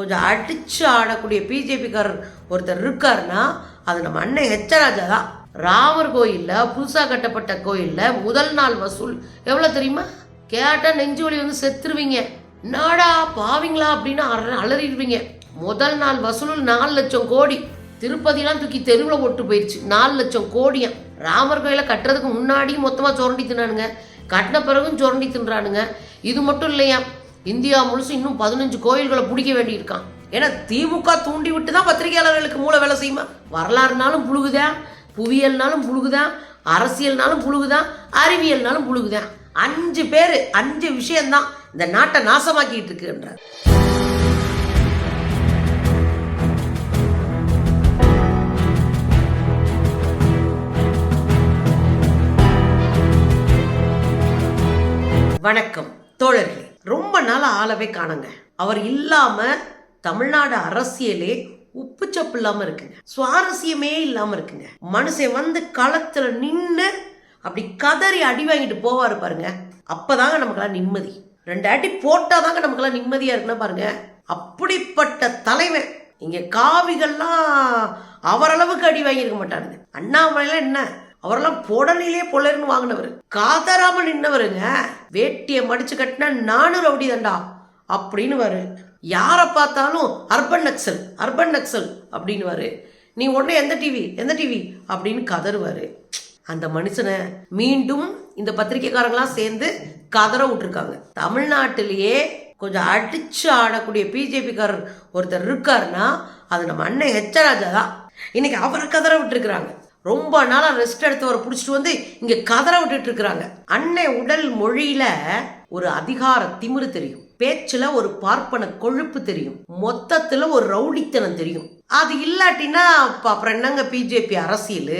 கொஞ்சம் அடித்து ஆடக்கூடிய பிஜேபிக்காரர் ஒருத்தர் இருக்காருன்னா அது நம்ம அண்ணன் எச்சராஜா தான். ராமர் கோயிலில் புதுசாக கட்டப்பட்ட கோயிலில் முதல் நாள் வசூல். எவ்வளோ தெரியுமா? கேட்டால் நெஞ்சு வலி வந்து செத்துருவீங்க. நாடா பாவிங்களா அப்படின்னு அற- அலறிடுவீங்க. முதல் நாள் வசூல் நாலு லட்சம் கோடி. திருப்பதிலாம் தூக்கி தெருவில் ஒட்டு போயிடுச்சு நாலு லட்சம் கோடியாம் ராமர் கோயிலை கட்டுறதுக்கு முன்னாடி மொத்தமாக சுரண்டி தின்னானுங்க. கட்டின பிறகும் சுரண்டி தின்றானுங்க. இது மட்டும் இல்லையா? இந்தியா முழுசும் இன்னும் பதினஞ்சு கோயில்களை பிடிக்க வேண்டியிருக்கான். ஏன்னா திமுக தூண்டி விட்டு தான் பத்திரிகையாளர்களுக்கு மூளை வேலை செய்யுமா? வரலாறுனாலும் புழுகுதான் புவியியல்னாலும் புழுகுதான் அரசியல்னாலும் புழுகுதான் அறிவியல்னாலும் புழுகுதான் அஞ்சு பேர் அஞ்சு விஷயம்தான் இந்த நாட்டை நாசமாக்கிட்டு இருக்குன்றார். வணக்கம். தோழர்களே ரொம்ப நாள் ஆளவே காணுங்க. அவர் இல்லாம தமிழ்நாடு அரசியலே உப்பு சப்பு இல்லாம இருக்குங்க. சுவாரஸ்யமே இல்லாம இருக்குங்க. மனுஷன் வந்து களத்துல நின்று அப்படி கதறி அடி வாங்கிட்டு போவாரு பாருங்க. அப்பதாங்க நமக்கெல்லாம் நிம்மதி. ரெண்டு அடி போட்டாதாங்க நமக்கெல்லாம் நிம்மதியா இருக்குன்னா பாருங்க. அப்படிப்பட்ட தலைவன். இங்க காவிகள்லாம் அவரளவுக்கு அடி வாங்கியிருக்க மாட்டானுங்க. அண்ணாமலையில என்ன? அவரெல்லாம் புடனிலே பொல்லர்னு வாங்கினவர். காதராம நின்னவருங்க. வேட்டியை மடிச்சு கட்டினா நானும் ரவுடி தண்டா அப்படின்னு வரு யாரை பார்த்தாலும் அர்பன் நக்சல் அர்பன் நக்சல் அப்படின்னு நீ உடனே எந்த டிவி எந்த டிவி அப்படின்னு கதறுவாரு. அந்த மனுஷனை மீண்டும் இந்த பத்திரிகைக்காரங்களாம் சேர்ந்து கதற விட்டுருக்காங்க. தமிழ்நாட்டிலேயே கொஞ்சம் அடிச்சு ஆடக்கூடிய பிஜேபிக்காரர் ஒருத்தர் இருக்காருன்னா அது நம்ம அண்ணன் ஹெச்சராஜா தான். இன்னைக்கு அவரை கதற விட்டுருக்குறாங்க. ரொம்ப நாளாக ரெஸ்ட் எடுத்தவரை பிடிச்சிட்டு வந்து இங்கே கதற விட்டுட்டு இருக்கிறாங்க. அன்னை உடல் மொழியில ஒரு அதிகார திமிரு தெரியும். பேச்சில் ஒரு பார்ப்பன கொழுப்பு தெரியும். மொத்தத்தில் ஒரு ரவுடித்தனம் தெரியும். அது இல்லாட்டினா அப்ப அப்புறம் என்னங்க பிஜேபி அரசியல்?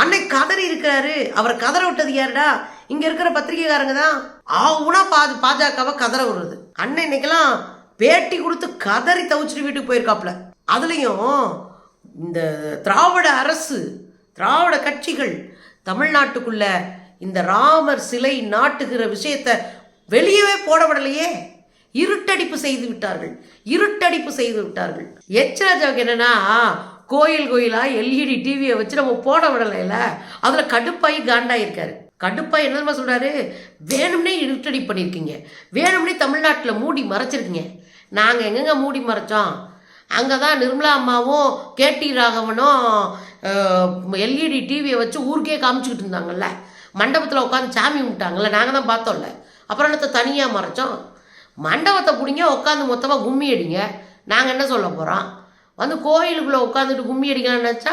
அன்னை கதறி இருக்கிறாரு அவர் கதற விட்டது யாருடா? இங்கே இருக்கிற பத்திரிகைக்காரங்க தான். ஆவுனா பா பாஜகவை கதற விடுறது. அண்ணன் இன்னைக்கெல்லாம் பேட்டி கொடுத்து கதறி தவிச்சிட்டு வீட்டுக்கு போயிருக்காப்ல அதுலேயும் இந்த திராவிட அரசு திராவிட கட்சிகள் தமிழ்நாட்டுக்குள்ள இந்த ராமர் சிலை நாட்டுகிற விஷயத்தை வெளியவே போட விடலையே இருட்டடிப்பு செய்து விட்டார்கள். இருட்டடிப்பு செய்து விட்டார்கள். எச்ராஜாவுக்கு என்னன்னா கோயில் கோயிலா எல்இடி டிவியை வச்சு நம்ம போட விடலைல அதுல கடுப்பாயி காண்டாயிருக்காரு. கடுப்பாய் என்னமா சொல்றாரு? வேணும்னே இருட்டடி பண்ணியிருக்கீங்க. வேணும்னே தமிழ்நாட்டில் மூடி மறைச்சிருக்கீங்க. நாங்கள் எங்கெங்க மூடி மறைச்சோம்? அங்கே தான் நிர்மலா அம்மாவும் கேடி ராகவனும் எல்இடி டிவியை வச்சு ஊருக்கே காமிச்சிக்கிட்டு இருந்தாங்கல்ல. மண்டபத்தில் உட்காந்து சாமி கும்பிட்டாங்கல்ல. நாங்கள் தான் பார்த்தோம்ல. அப்புறம் என்னத்தை தனியாக மறைச்சோம். மண்டபத்தை பிடிங்க உட்காந்து மொத்தமாக கும்மி அடிங்க. நாங்கள் என்ன சொல்ல போகிறோம் வந்து கோயிலுக்குள்ளே உட்காந்துட்டு கும்மி அடிக்கலாம்னு நினச்சா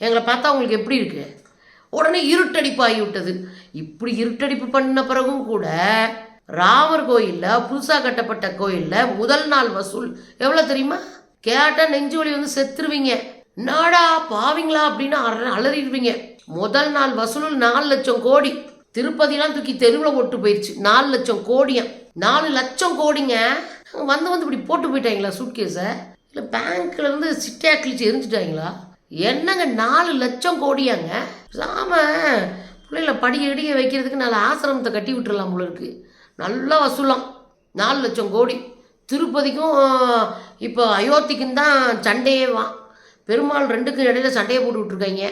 எங்களை பார்த்தா உங்களுக்கு எப்படி இருக்குது உடனே இருட்டடிப்பு ஆகிவிட்டது இப்படி இருட்டடிப்பு பண்ண பிறகும் கூட ராமர் கோயிலில் புதுசாக கட்டப்பட்ட கோயிலில் முதல் நாள் வசூல் எவ்வளோ தெரியுமா? கேட்டால் நெஞ்சு வலி வந்து செத்துருவீங்க. நாடா பாவிங்களா அப்படின்னு அற- அலறிடுவீங்க. முதல் நாள் வசூல் நாலு லட்சம் கோடி. திருப்பதிலாம் தூக்கி தெருவில் ஒட்டு போயிடுச்சு நாலு லட்சம் கோடியாம் நாலு லட்சம் கோடிங்க. வந்து வந்து இப்படி போட்டு போயிட்டாங்களா சூட்கேஸை இல்லை பேங்க்ல இருந்து சிட்டையா கிழிச்சு எரிஞ்சிட்டாங்களா? என்னங்க நாலு லட்சம் கோடியாங்க? சாம பிள்ளைகளை படிக்க இடிக்க வைக்கிறதுக்கு நல்ல ஆசிரமத்தை கட்டி விட்டுறலாம் போல இருக்கு. நல்லா வசூலாம். நாலு லட்சம் கோடி. திருப்பதிக்கும் இப்போ அயோத்திக்கும் தான் சண்டையே வா. பெருமாள் ரெண்டுக்கும் இடையில சண்டையை போட்டு விட்ருக்காங்க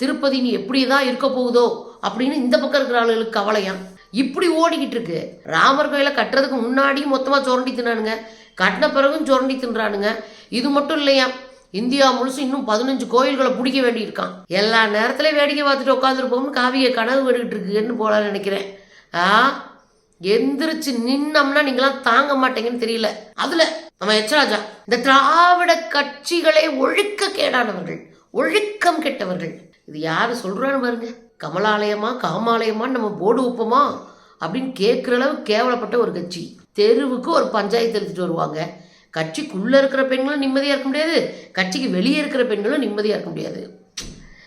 திருப்பதி நீ எப்படி தான் இருக்க போகுதோ அப்படின்னு இந்த பக்கம் இருக்கிற ஆளுகளுக்கு கவலையாம் இப்படி ஓடிக்கிட்டு இருக்கு. ராமர் கோயிலை கட்டுறதுக்கு முன்னாடியும் மொத்தமாக சுரண்டி தின்னானுங்க. கட்டின பிறகும் சுரண்டி தின்றானுங்க. இது மட்டும் இல்லையா? இந்தியா முழுசு இன்னும் பதினஞ்சு கோயில்களை பிடிக்க வேண்டியிருக்கான். எல்லா நேரத்துலையும் வேடிக்கை பார்த்துட்டு உட்காந்துருப்போம்னு காவியை கனவு விட்டுக்கிட்டு இருக்குன்னு போல நினைக்கிறேன். ஆ? எந்திரிச்சு நின்னம்னா நீங்களாம் தாங்க மாட்டீங்கன்னு தெரியல. அதுல நம்ம எச்சராஜா இந்த திராவிட கட்சிகளே ஒழுக்க கேடானவர்கள் ஒழுக்கம் கெட்டவர்கள். இது யாரு சொல்றான்னு பாருங்க. கமலாலயமா காமாலயமான்னு நம்ம போர்டு வைப்போமா? அப்படின்னு கேட்குற அளவு கேவலப்பட்ட ஒரு கட்சி. தெருவுக்கு ஒரு பஞ்சாயத்து எடுத்துட்டு வருவாங்க. கட்சிக்குள்ளே இருக்கிற பெண்களும் நிம்மதியாக இருக்க முடியாது. கட்சிக்கு வெளியே இருக்கிற பெண்களும் நிம்மதியாக இருக்க முடியாது.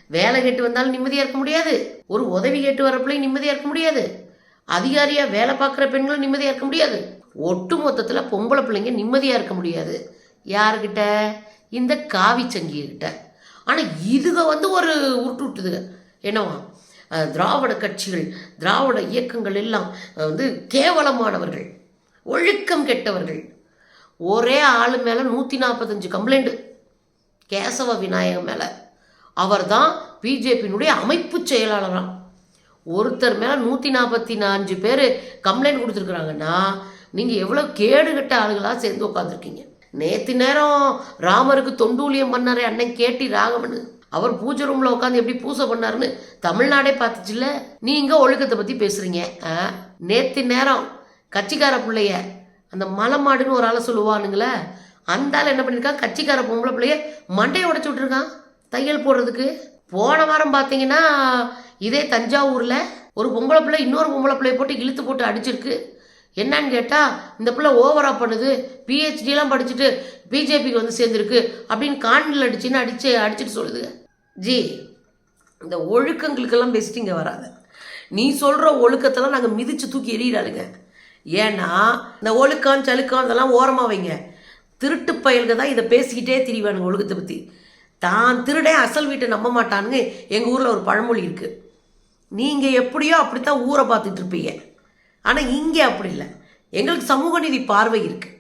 வேலை கேட்டு வந்தாலும் நிம்மதியாக இருக்க முடியாது. ஒரு உதவி கேட்டு வரப்பிள்ளையும் நிம்மதியாக இருக்க முடியாது. அதிகாரியா வேலை பார்க்குற பெண்களும் நிம்மதியா இருக்க முடியாது. ஒட்டு மொத்தத்துல பொம்பளை பிள்ளைங்க நிம்மதியா இருக்க முடியாது. யாருக்கிட்ட இந்த காவி சங்கிகிட்ட. ஆனா இதுக வந்து ஒரு உருட்டு விட்டுதுங்க என்னவா? திராவிட கட்சிகள் திராவிட இயக்கங்கள் எல்லாம் வந்து கேவலமானவர்கள் ஒழுக்கம் கெட்டவர்கள். ஒரே ஆள் மேலே நூற்றி நாற்பத்தஞ்சு கம்ப்ளைண்ட்டு கேசவ விநாயகம் மேலே. அவர் தான் பிஜேபியினுடைய அமைப்பு செயலாளராக ஒருத்தர் மேலே நூற்றி நாற்பத்தி நாலஞ்சு பேர் கம்ப்ளைண்ட் கொடுத்துருக்குறாங்கன்னா நீங்கள் எவ்வளோ கேடுகட்ட ஆளுகளாக சேர்ந்து உட்காந்துருக்கீங்க நேற்று நேரம் ராமருக்கு தொண்டூலியம் பண்ணாரே அண்ணன் கேட்டி ராகவனு. அவர் பூஜை ரூமில் உட்காந்து எப்படி பூஜை பண்ணாருன்னு தமிழ்நாடே பார்த்துச்சுல்ல? நீங்கள் ஒழுக்கத்தை பற்றி பேசுகிறீங்க நேற்று நேரம் கட்சிக்கார பிள்ளைய அந்த மலைமாடுன்னு ஒரு ஆளை சொல்லுவானுங்களே அந்த ஆள் என்ன பண்ணியிருக்கான் கட்சிக்கார பொம்பளை பிள்ளைய மண்டையை உடச்சி விட்ருக்கான் தையல் போடுறதுக்கு. போன வாரம் பார்த்தீங்கன்னா இதே தஞ்சாவூரில் ஒரு பொம்பளை பிள்ளை இன்னொரு பொம்பளை பிள்ளைய போட்டு இழுத்து போட்டு அடிச்சிருக்கு. என்னன்னு கேட்டால் இந்த பிள்ளை ஓவரா பண்ணுது. பிஹெச்டிலாம் படிச்சுட்டு பிஜேபிக்கு வந்து சேர்ந்துருக்கு அப்படின்னு காண்டில் அடிச்சுன்னு அடிச்சு அடிச்சுட்டு சொல்லுதுங்க ஜி இந்த ஒழுக்கங்களுக்கெல்லாம் பேசிட்டு இங்கே வராத. நீ சொல்கிற ஒழுக்கத்தெல்லாம் நாங்கள் மிதிச்சு தூக்கி எறியிடாளுங்க ஏன்னா இந்த ஒழுக்கம் சலுக்கம் இதெல்லாம் ஓரமாக வைங்க. திருட்டு பயல்க தான் இதை பேசிக்கிட்டே திரிவானுங்க ஒழுக்கத்தை பற்றி தான் திருடே அசல் வீட்டை நம்ப மாட்டானுங்க. எங்கள் ஊரில் ஒரு பழமொழி இருக்குது நீங்கள் எப்படியோ அப்படித்தான் ஊரை பார்த்துட்டு இருப்பீங்க. ஆனால் இங்கே அப்படி இல்லை. எங்களுக்கு சமூக நீதி பார்வை இருக்குது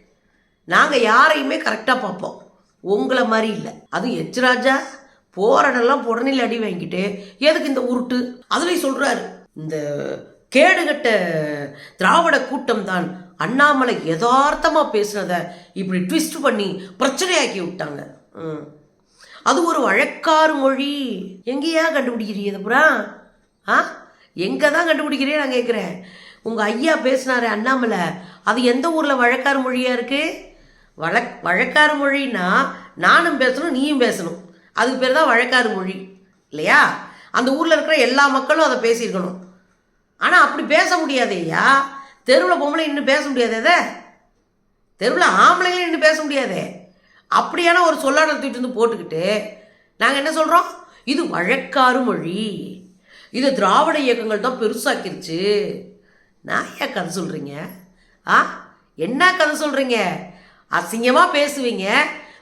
நாங்கள் யாரையுமே கரெக்டாக பார்ப்போம். உங்களை மாதிரி இல்லை. அதுவும் எச் ராஜா போராடெல்லாம் புடனில் அடி வாங்கிட்டு எதுக்கு இந்த உருட்டு? அதுலேயும் சொல்கிறாரு இந்த கேடுகட்ட திராவிட கூட்டம் தான் அண்ணாமலை யதார்த்தமாக பேசுனதை இப்படி ட்விஸ்ட் பண்ணி பிரச்சனையாக்கி விட்டாங்க. ம். அது ஒரு வழக்காறு மொழி. எங்கேயா கண்டுபிடிக்கிறீங்க இது புறா? ஆ? எங்கே தான் கண்டுபிடிக்கிறீங்க நான் கேட்குறேன் உங்கள் ஐயா பேசினாரு அண்ணாமலை. அது எந்த ஊரில் வழக்கார் மொழியாக இருக்குது வழக் வழக்கார மொழின்னா நானும் பேசணும் நீயும் பேசணும். அதுக்கு பேர் தான் வழக்காறு மொழி. இல்லையா? அந்த ஊரில் இருக்கிற எல்லா மக்களும் அதை பேசியிருக்கணும். ஆனால் அப்படி பேச முடியாது ஐயா. தெருவில் பொம்பளை இன்னும் பேச முடியாதே அதை? தெருவில் ஆம்பளைங்களும் இன்னும் பேச முடியாதே? அப்படியான ஒரு சொல்லாடல் தூக்கிட்டு வந்து போட்டுக்கிட்டு நாங்கள் என்ன சொல்கிறோம் இது வழக்காறு மொழி. இது திராவிட இயக்கங்கள் தான் பெருசாக்கிருச்சு. நான் ஏன் கதை சொல்கிறீங்க ஆ? என்ன கதை சொல்கிறீங்க அசிங்கமாக பேசுவீங்க.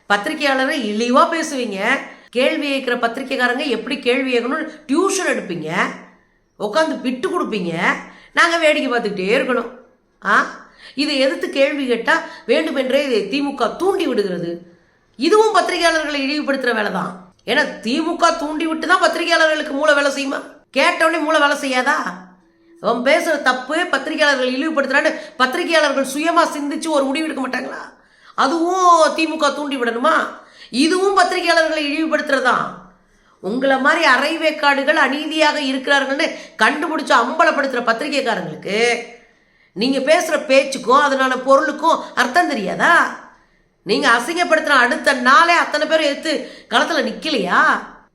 பத்திரிகையாளரை இழிவாக பேசுவீங்க. கேள்வி கேட்குற பத்திரிக்கைக்காரங்க எப்படி கேள்வி கேட்கணும்னு டியூஷன் எடுப்பீங்க. உட்காந்து விட்டு கொடுப்பீங்க. நாங்கள் வேடிக்கை பார்த்துக்கிட்டே இருக்கணும். ஆ? இதை எதிர்த்து கேள்வி கேட்டால் வேண்டுமென்றே இதை திமுக தூண்டி விடுகிறது. இதுவும் பத்திரிகையாளர்களை இழிவுபடுத்துகிற வேலை தான் ஏன்னா திமுக தூண்டி விட்டு தான் பத்திரிகையாளர்களுக்கு மூளை வேலை செய்யுமா? கேட்டவுடனே மூளை வேலை செய்யாதா? அவன் பேசுகிற தப்பு பத்திரிகையாளர்கள் இழிவுபடுத்துறான்னு பத்திரிகையாளர்கள் சுயமாக சிந்திச்சு ஒரு முடிவு எடுக்க மாட்டாங்களா? அதுவும் திமுக தூண்டி விடணுமா? இதுவும் பத்திரிகையாளர்களை இழிவுபடுத்துறதான் உங்களை மாதிரி அரைவேக்காடுகள் அநீதியாக இருக்கிறார்கள்னு கண்டுபிடிச்சு அம்பலப்படுத்துகிற பத்திரிகைக்காரங்களுக்கு நீங்கள் பேசுகிற பேச்சுக்கும் அதனால பொருளுக்கும் அர்த்தம் தெரியாதா? நீங்கள் அசிங்கப்படுத்துகிற அடுத்த நாளே அத்தனை பேர் எடுத்து களத்தில் நிற்கலையா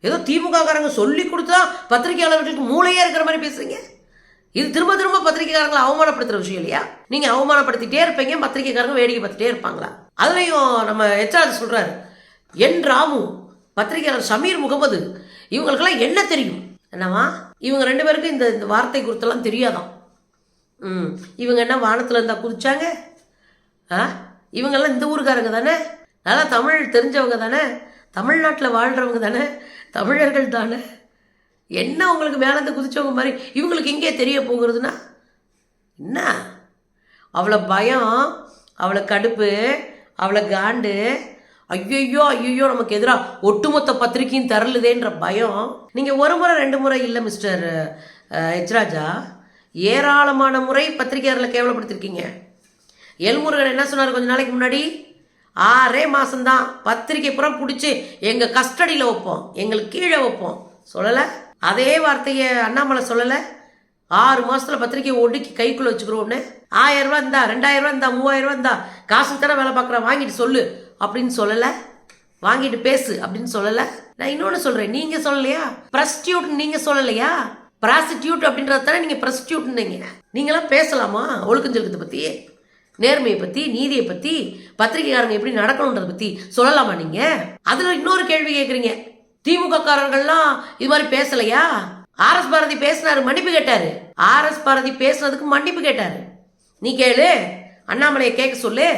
ஏதோ திமுககாரங்க சொல்லி கொடுத்தா பத்திரிகையாளர்களுக்கு மூளையே இருக்கிற மாதிரி பேசுறீங்க? இது திரும்ப திரும்ப பத்திரிகைக்காரங்களை அவமானப்படுத்துகிற விஷயம் இல்லையா? நீங்கள் அவமானப்படுத்திட்டே இருப்பீங்க பத்திரிகைக்காரங்க வேடிக்கை பார்த்துட்டே இருப்பாங்களா? அதுலயும் நம்ம எச்ஆர் சொல்கிறாரு என் ராமு பத்திரிகையாளர் சமீர் முகமது இவங்களுக்கெல்லாம் என்ன தெரியும்? என்னவா இவங்க ரெண்டு பேருக்கும் இந்த இந்த வார்த்தை குறித்தெல்லாம் தெரியாதான். ம் இவங்க என்ன வானத்தில் இருந்தா குதிச்சாங்க? ஆ? இவங்கெல்லாம் இந்த ஊருக்காரங்க தானே? நல்லா தமிழ் தெரிஞ்சவங்க தானே? தமிழ்நாட்டில் வாழ்கிறவங்க தானே? தமிழர்கள் தானே? என்ன உங்களுக்கு மேலேருந்து குதிச்சவங்க மாதிரி? இவங்களுக்கு இங்கே தெரிய போகிறதுனா? என்ன? அவ்வளோ பயம் அவ்வளோ கடுப்பு அவ்வளோ காண்டு. ஐயோ ஐயோ நமக்கு எதிராக ஒட்டுமொத்த பத்திரிக்கையும் தரலுதேன்ற பயம். நீங்கள் ஒரு முறை ரெண்டு முறை இல்லை மிஸ்டர் ஹெச்ராஜா ஏராளமான முறை பத்திரிகையாளர்களை கேவலப்படுத்திருக்கீங்க. எல்முருகன் என்ன சொன்னார் கொஞ்ச நாளைக்கு முன்னாடி? ஆறே மாதம்தான் பத்திரிக்கை புறம் பிடிச்சி எங்கள் கஸ்டடியில் வைப்போம். எங்களுக்கு கீழே வைப்போம். சொல்லலை? அதே வார்த்தையை அண்ணாமலை சொல்லலை? ஆறு மாசத்துல பத்திரிக்கை ஒடுக்கி கைக்குள்ள வச்சுக்கிறோம்னு. ஆயிரம் ரூபா இருந்தா ரெண்டாயிரம் ரூபா இருந்தா மூவாயிரம் ரூபா இருந்தா காசு தானே வேலை பார்க்குறேன் வாங்கிட்டு சொல்லு அப்படின்னு சொல்லலை. வாங்கிட்டு பேசு அப்படின்னு சொல்லலை. நான் இன்னொன்று சொல்கிறேன் நீங்கள் சொல்லலையா? ப்ரஸ்டியூட் நீங்கள் சொல்லலையா? ப்ராஸ்டியூட் அப்படின்றது தானே நீங்கள் ப்ரஸ்டியூட்னீங்க நீங்களாம் பேசலாமா? ஒழுக்கஞ்சொழுக்கத்தை பற்றி நேர்மையை பற்றி நீதியை பற்றி பத்திரிகைக்காரங்க எப்படி நடக்கணுன்றதை பற்றி சொல்லலாமா நீங்கள் அதில் இன்னொரு கேள்வி கேட்குறீங்க திமுக காரர்கள்லாம் இது மாதிரி பேசலையா? ஆர்எஸ் பாரதி பேசினாரு மன்னிப்பு கேட்டாரு. ஆர்எஸ் பாரதி பேசுனதுக்கு மன்னிப்பு கேட்டாரு. நீ கேளு அண்ணாமலையை கேட்க சொல்லு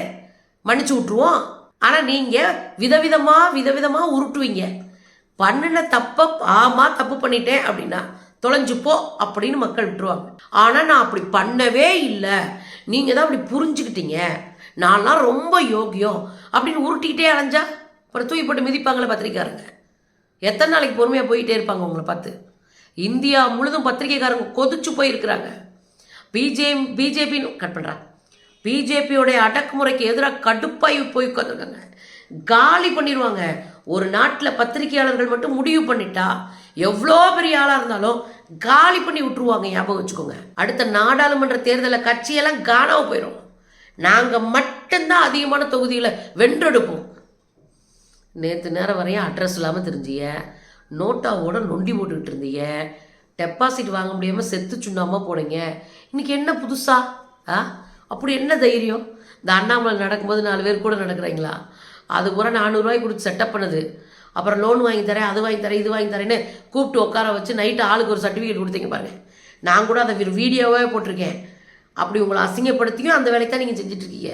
மன்னிச்சு விட்டுருவோம். ஆனால் நீங்கள் விதவிதமாக விதவிதமாக உருட்டுவீங்க. பண்ணின தப்ப ஆமா தப்பு பண்ணிட்டேன் அப்படின்னா தொலைஞ்சுப்போ அப்படின்னு மக்கள் விட்டுருவாங்க. ஆனால் நான் அப்படி பண்ணவே இல்லை. நீங்கள் தான் அப்படி புரிஞ்சுக்கிட்டீங்க. நான்லாம் ரொம்ப யோகியம் அப்படின்னு உருட்டிக்கிட்டே அலைஞ்சா அப்புறம் தூக்கி போட்டு மிதிப்பாங்களே பத்திரிக்காரங்க எத்தனை நாளைக்கு பொறுமையாக போயிட்டே இருப்பாங்க உங்களை பார்த்து. இந்தியா முழுதும் பத்திரிக்கைக்காரங்க கொதிச்சு போயிருக்கிறாங்க. பிஜே பிஜேபின்னு கட் பண்ணுறாங்க பிஜேபியோடைய அடக்குமுறைக்கு எதிராக கடுப்பாய் போய் உட்காந்துருக்காங்க காலி பண்ணிடுவாங்க. ஒரு நாட்டில் பத்திரிகையாளர்கள் மட்டும் முடிவு பண்ணிட்டா எவ்வளோ பெரிய ஆளாக இருந்தாலும் காலி பண்ணி விட்டுருவாங்க ஞாபகம் வச்சுக்கோங்க. அடுத்த நாடாளுமன்ற தேர்தலில் கட்சியெல்லாம் காணாமல் போயிடும் நாங்கள் மட்டும்தான் அதிகமான தொகுதியில் வென்றெடுப்போம். நேற்று நேரம் வரையும் அட்ரஸ் இல்லாமல் தெரிஞ்சிய. நோட்டாவோட நொண்டி போட்டுக்கிட்டு இருந்தீங்க. டெபாசிட் வாங்க முடியாமல் செத்து சுண்ணாமல் போனீங்க. இன்னைக்கு என்ன புதுசா? ஆ? அப்படி என்ன தைரியம்? இந்த அண்ணாமலை நடக்கும்போது நாலு பேர் கூட நடக்கிறீங்களா? அது பூரா நானூறுரூவாய்க்கு கொடுத்து செட்டப் பண்ணுது. அப்புறம் லோன் வாங்கி தரேன் அது வாங்கி தரேன் இது வாங்கி தரேன்னு கூப்பிட்டு உட்கார வச்சு நைட்டு ஆளுக்கு ஒரு சர்டிஃபிகேட் கொடுத்தீங்க பாருங்க. நான் கூட அதை வீடியோவே போட்டிருக்கேன். அப்படி உங்களை அசிங்கப்படுத்தியும் அந்த வேலையை தான் நீங்கள் செஞ்சிட்ருக்கீங்க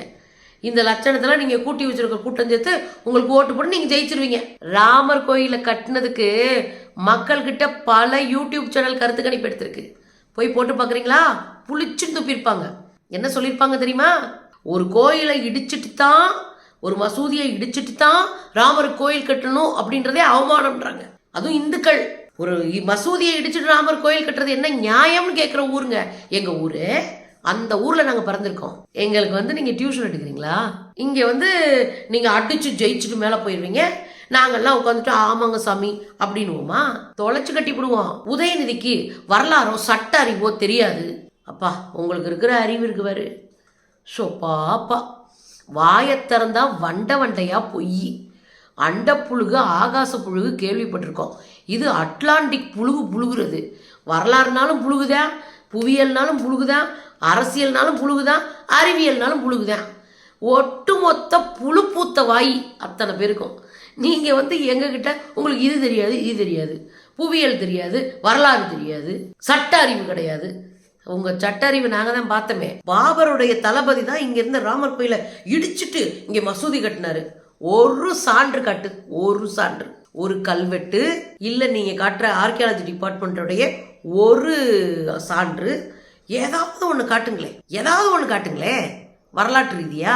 இந்த லட்சணத்தில் நீங்கள் கூட்டி வச்சிருக்க கூட்டம் சேர்த்து உங்களுக்கு ஓட்டு போட்டு நீங்கள் ஜெயிச்சிருவீங்க. ராமர் கோயிலை கட்டினதுக்கு மக்கள்கிட்ட பல யூடியூப் சேனல் கருத்து கணிப்பு எடுத்திருக்கு. போய் போட்டு பார்க்குறீங்களா புளிச்சுன்னு துப்பியிருப்பாங்க. என்ன சொல்லியிருப்பாங்க தெரியுமா? ஒரு கோயிலை இடிச்சிட்டு தான் ஒரு மசூதியை இடிச்சிட்டு தான் ராமர் கோயில் கட்டணும் அப்படின்றதே அவமானம்ன்றாங்க. அதுவும் இந்துக்கள். ஒரு மசூதியை இடிச்சிட்டு ராமர் கோயில் கட்டுறது என்ன நியாயம்னு கேட்குற ஊருங்க. எங்கள் ஊரு அந்த ஊரில் நாங்கள் பிறந்திருக்கோம். எங்களுக்கு வந்து நீங்கள் டியூஷன் எடுக்கிறீங்களா? இங்கே வந்து நீங்கள் அடிச்சு ஜெயிச்சுட்டு மேலே போயிடுவீங்க நாங்கள்லாம் உட்காந்துட்டு ஆமாங்க சாமி அப்படின்னுவோமா? தொலைச்சு கட்டிவிடுவோம் உதயநிதிக்கு வரலாறோ சட்ட அறிவோ தெரியாது. அப்பா உங்களுக்கு இருக்கிற அறிவு இருக்கு பாரு. பாப்பா வாயை திறந்தா வண்ட வண்டையா பொய். அண்ட புழுகு ஆகாச புழுகு கேள்விப்பட்டிருக்கோம். இது அட்லாண்டிக் புழுகு புழுகுறது. வரலாறுனாலும் புழுகுதான் புவியியல்னாலும் புழுகுதான் அரசியல்னாலும் புழுகுதான் அறிவியல்னாலும் புழுகுதான் ஒட்டுமொத்த புழு பூத்த வாய் அத்தனை பேருக்கும். நீங்கள் வந்து எங்ககிட்ட உங்களுக்கு இது தெரியாது இது தெரியாது. புவியியல் தெரியாது வரலாறு தெரியாது சட்ட அறிவு கிடையாது. உங்க சட்டறிவு நாங்க தான் பார்த்தோமே. பாபருடைய தளபதி தான் இங்க இருந்த ராமர் கோயில இடிச்சிட்டு இங்க மசூதி கட்டினாரு. ஒரு சான்று காட்டு ஒரு சான்று. ஒரு கல்வெட்டு இல்ல நீங்க காட்டுற ஆர்கியாலஜி டிபார்ட்மெண்ட்டோடைய ஒரு சான்று. ஏதாவது ஒன்று காட்டுங்களேன். ஏதாவது ஒன்று காட்டுங்களேன். வரலாற்று ரீதியா.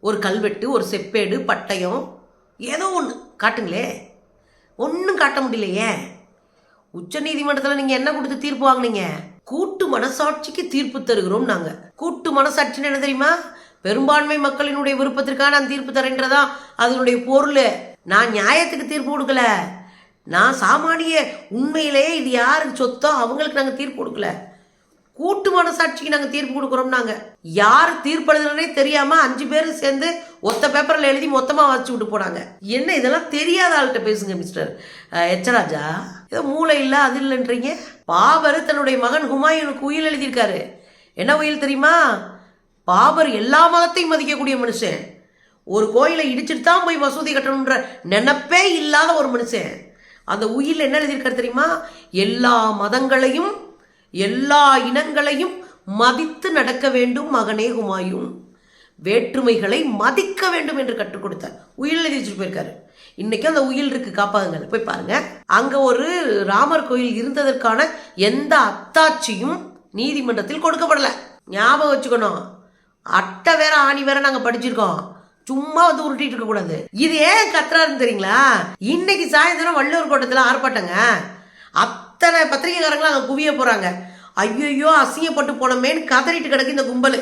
ஒரு கல்வெட்டு ஒரு செப்பேடு பட்டயம் ஏதோ ஒன்று காட்டுங்களே ஒன்றும் காட்ட முடியலையே. உச்ச நீதிமன்றத்தில் நீங்கள் என்ன கொடுத்து தீர்ப்பு வாங்கினீங்க? கூட்டு மனசாட்சிக்கு தீர்ப்பு தருகிறோம் நாங்கள் கூட்டு மனசாட்சின்னு என்ன தெரியுமா? பெரும்பான்மை மக்களினுடைய விருப்பத்திற்காக நான் தீர்ப்பு தரேன்றதான் அதனுடைய பொருள். நான் நியாயத்துக்கு தீர்ப்பு கொடுக்கல. நான் சாமானிய உண்மையிலேயே இது யாருக்கு சொத்தோ அவங்களுக்கு நாங்கள் தீர்ப்பு கொடுக்கல. கூட்டு மனசாட்சிக்கு நாங்கள் தீர்ப்பு கொடுக்குறோம் நாங்கள் யார் தீர்ப்பு எழுதுனே தெரியாம அஞ்சு பேர் சேர்ந்து ஒத்த பேப்பரில் எழுதி மொத்தமாக வச்சு விட்டு போனாங்க. என்ன இதெல்லாம் தெரியாத ஆள்கிட்ட பேசுங்க மிஸ்டர் எச்சராஜா ஏதோ மூளை இல்லை அது இல்லைன்றீங்க. பாபர் தன்னுடைய மகன் ஹுமாயூனுக்கு உயில் எழுதியிருக்காரு. என்ன உயில் தெரியுமா? பாபர் எல்லா மதத்தையும் மதிக்கக்கூடிய மனுஷன். ஒரு கோயிலை இடிச்சிட்டு தான் போய் மசூதி கட்டணுன்ற நினப்பே இல்லாத ஒரு மனுஷன். அந்த உயில் என்ன எழுதியிருக்காரு தெரியுமா? எல்லா மதங்களையும் எல்லா இனங்களையும் மதித்து நடக்க வேண்டும் மகனே ஹுமாயூன். வேற்றுமைகளை மதிக்க வேண்டும் என்று கற்றுக் கொடுத்தார். உயில் எழுதி வச்சுட்டு போயிருக்காரு. இன்னைக்கு அந்த உயில் இருக்கு காப்பாதுங்க போய் பாருங்க. அங்க ஒரு ராமர் கோயில் இருந்ததற்கான எந்த அத்தாட்சியும் நீதிமன்றத்தில் கொடுக்கப்படல. ஞாபகம் வச்சுக்கணும். அட்டை வேற ஆணி வேற நாங்க படிச்சிருக்கோம். சும்மா வந்து உருட்டிட்டு இருக்க கூடாது. இது ஏன் கத்துறாருன்னு தெரியுங்களா? இன்னைக்கு சாயந்தரம் வள்ளுவர் கோட்டத்தில் ஆர்ப்பாட்டங்க. அத்தனை பத்திரிகைக்காரங்களும் அங்கே குவிய போகிறாங்க ஐயோ அசிங்கப்பட்டு போனமேன்னு கதறிட்டு கிடக்கு இந்த கும்பல்.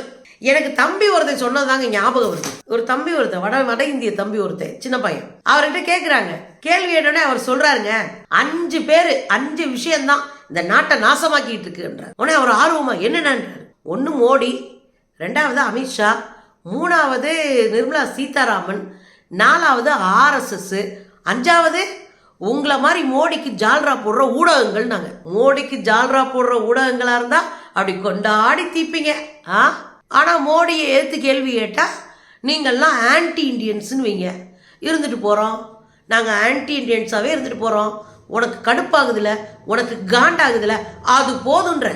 எனக்கு தம்பி ஒருத்தன் சொன்னதாங்க ஞாபகம் வருது. ஒரு தம்பி ஒருத்தன் வட வட இந்திய தம்பி ஒருத்தன் சின்ன பையன். அவர்கிட்ட கேட்குறாங்க கேள்வி கேட்டோடனே அவர் சொல்றாருங்க அஞ்சு பேர் அஞ்சு விஷயம்தான் இந்த நாட்டை நாசமாக்கிட்டு இருக்குன்றார் உடனே அவர் ஆர்வமா என்னென்னன்றார்? ஒன்று மோடி ரெண்டாவது அமித்ஷா மூணாவது நிர்மலா சீதாராமன் நாலாவது ஆர்எஸ்எஸ் அஞ்சாவது உங்களை மாதிரி மோடிக்கு ஜால்ரா போடுற ஊடகங்கள் நாங்கள் மோடிக்கு ஜால்ரா போடுற ஊடகங்களா இருந்தா அப்படி கொண்டாடி தீப்பீங்க. ஆ? ஆனால் மோடியை ஏற்று கேள்வி கேட்டால் நீங்கள்லாம் ஆன்டி இண்டியன்ஸ்னு வைங்க. இருந்துட்டு போகிறோம் நாங்கள் ஆன்டி இண்டியன்ஸாகவே இருந்துட்டு போகிறோம் உனக்கு கடுப்பாகுதுல உனக்கு காண்டாகுதுல அது போதுன்ற.